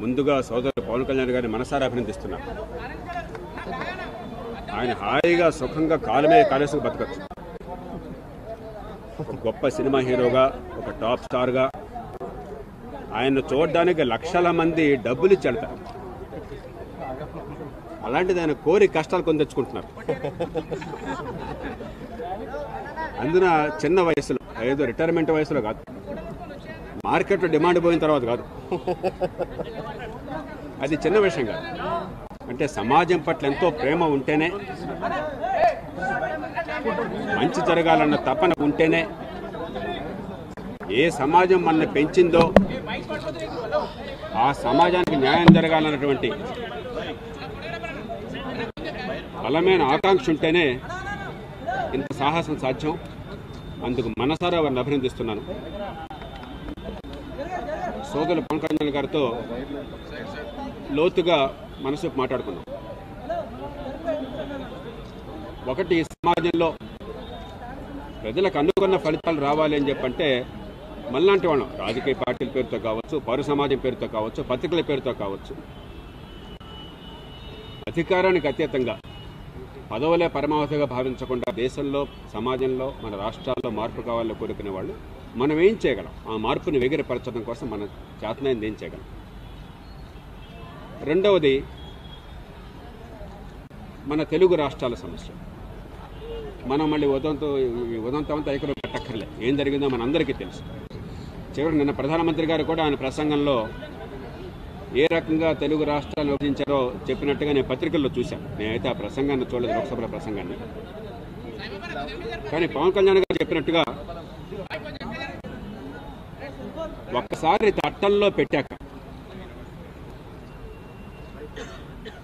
ముందుగా సోదరుడు పవన్ కళ్యాణ్ గారిని మనసారా అభినందిస్తున్నా. ఆయన హాయిగా సుఖంగా కాలమే కాలేసుకు బతకచ్చు. ఒక గొప్ప సినిమా హీరోగా ఒక టాప్ స్టార్గా ఆయన్ను చూడడానికి లక్షల మంది డబ్బులు ఇచ్చి వెళ్తారు అలాంటిది ఆయన కోరి కష్టాలు కొని తెచ్చుకుంటున్నారు. అందున చిన్న వయసులో ఏదో రిటైర్మెంట్ వయసులో కాదు. మార్కెట్లో డిమాండ్ పోయిన తర్వాత కాదు. అది చిన్న విషయం కాదు. అంటే సమాజం పట్ల ఎంతో ప్రేమ ఉంటేనే మంచి జరగాలన్న తపన ఉంటేనే ఏ సమాజం మన పెంచిందో ఆ సమాజానికి న్యాయం జరగాలన్నటువంటి బలమైన ఆకాంక్ష ఉంటేనే ఇంత సాహసం సాధ్యం. అందుకు మనసారా వారిని అభినందిస్తున్నాను. సోదరులు పవన్ కళ్యాణ్ గారితో లోతుగా మనసు మాట్లాడుకున్నాం. ఒకటి సమాజంలో ప్రజలకు అనుకున్న ఫలితాలు రావాలి అని చెప్పంటే మళ్ళాంటి వాళ్ళం. రాజకీయ పార్టీల పేరుతో కావచ్చు పౌర సమాజం పేరుతో కావచ్చు పత్రికల పేరుతో కావచ్చు. అధికారానికి అతీతంగా పదవులే పరమావధిగా భావించకుండా దేశంలో సమాజంలో మన రాష్ట్రాల్లో మార్పు కావాలని కోరుకునే వాళ్ళు మనం ఏం చేయగలం? ఆ మార్పుని వెగిరపరచడం కోసం మన చేతనైంది ఏం చేయగలం? రెండవది మన తెలుగు రాష్ట్రాల సమస్య. మనం మళ్ళీ ఉదంతో ఈ ఉదంతం అంతా ఎక్కడ పెట్టక్కర్లే ఏం జరిగిందో మనందరికీ తెలుసు. చివరికి నిన్న ప్రధానమంత్రి గారు కూడా ఆయన ప్రసంగంలో ఏ రకంగా తెలుగు రాష్ట్రాలు విభజించారో చెప్పినట్టుగా నేను పత్రికల్లో చూశాను. నేనైతే ఆ ప్రసంగాన్ని చూడలేదు లోక్సభలో ప్రసంగాన్ని. కానీ పవన్ కళ్యాణ్ గారు చెప్పినట్టుగా ఒక్కసారి చట్టంలో పెట్టాక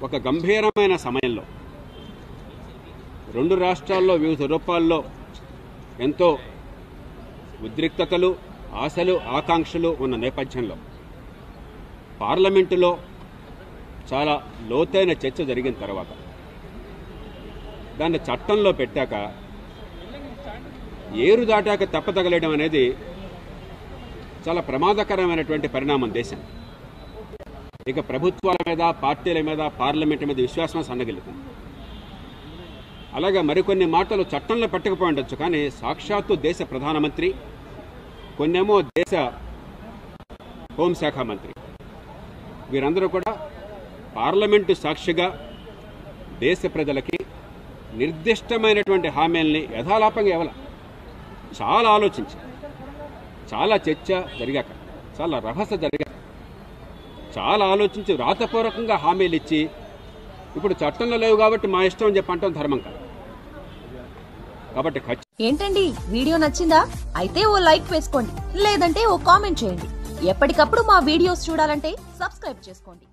ఒక గంభీరమైన సమయంలో రెండు రాష్ట్రాల్లో వివిధ రూపాల్లో ఎంతో ఉద్రిక్తతలు ఆశలు ఆకాంక్షలు ఉన్న నేపథ్యంలో పార్లమెంటులో చాలా లోతైన చర్చ జరిగిన తర్వాత దాన్ని చట్టంలో పెట్టాక ఏరు దాటాక తప్పతగలేయడం అనేది చాలా ప్రమాదకరమైనటువంటి పరిణామం దేశం. ఇక ప్రభుత్వాల మీద పార్టీల మీద పార్లమెంట్ మీద విశ్వాసం సన్నగిలుతుంది అలాగే మరికొన్ని మాటలు చట్టంలో పెట్టకపోయి ఉండొచ్చు కానీ సాక్షాత్తు దేశ ప్రధానమంత్రి కొన్నేమో దేశ హోంశాఖ మంత్రి. వీరందరూ కూడా పార్లమెంటు సాక్షిగా దేశ ప్రజలకి నిర్దిష్టమైనటువంటి హామీల్ని యథాలాపంగా ఇవ్వాల. చాలా ఆలోచించి చాలా చర్చ జరిగాక చాలా రహస్య జరిగాక చాలా ఆలోచించి రాతపూర్వకంగా హామీలు ఇచ్చి ఇప్పుడు చట్టంలో లేవు కాబట్టి మా ఇష్టం అని చెప్పి అంటాం ధర్మం కాదు. కాబట్టి ఖచ్చితంగా ఏంటండి? వీడియో నచ్చిందా? అయితే ఓ లైక్ వేసుకోండి లేదంటే ఓ కామెంట్ చేయండి. ఎప్పటికప్పుడు మా వీడియోస్ చూడాలంటే సబ్స్క్రైబ్ చేసుకోండి.